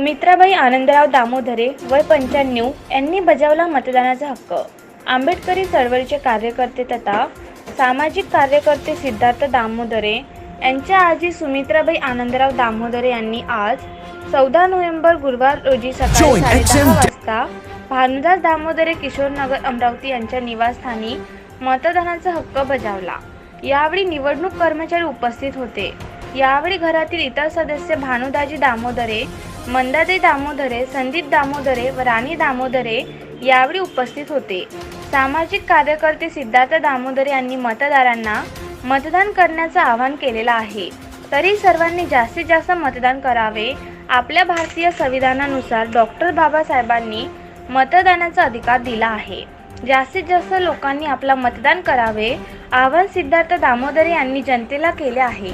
सुमित्राबाई आनंदराव दामोदरे वय पंच्याण्णव यांनी बजावला मतदानाचा हक्क. आंबेडकरी चळवळीचे कार्यकर्ते तथा सामाजिक कार्यकर्ते सिद्धार्थ दामोदरे यांच्या आजी सुमित्राबाई आनंदराव दामोदरे यांनी आज चौदा नोव्हेंबर गुरुवार रोजी सकाळी साडेदहा वाजता भानुदास दामोदरे किशोरनगर अमरावती यांच्या निवासस्थानी मतदानाचा हक्क बजावला. यावेळी निवडणूक कर्मचारी उपस्थित होते. यावेळी घरातील इतर सदस्य भानुदाजी दामोदरे मंदादे दामोदरे संदीप दामोदरे व राणी दामोदरे यावेळी उपस्थित होते. सामाजिक कार्यकर्ते सिद्धार्थ दामोदरे यांनी मतदारांना मतदान करण्याचं आवाहन केलेलं आहे. तरी सर्वांनी जास्तीत जास्त मतदान करावे. आपल्या भारतीय संविधानानुसार डॉक्टर बाबासाहेबांनी मतदानाचा अधिकार दिला आहे. जास्तीत जास्त लोकांनी आपला मतदान करावे आवाहन सिद्धार्थ दामोदरे यांनी जनतेला केले आहे.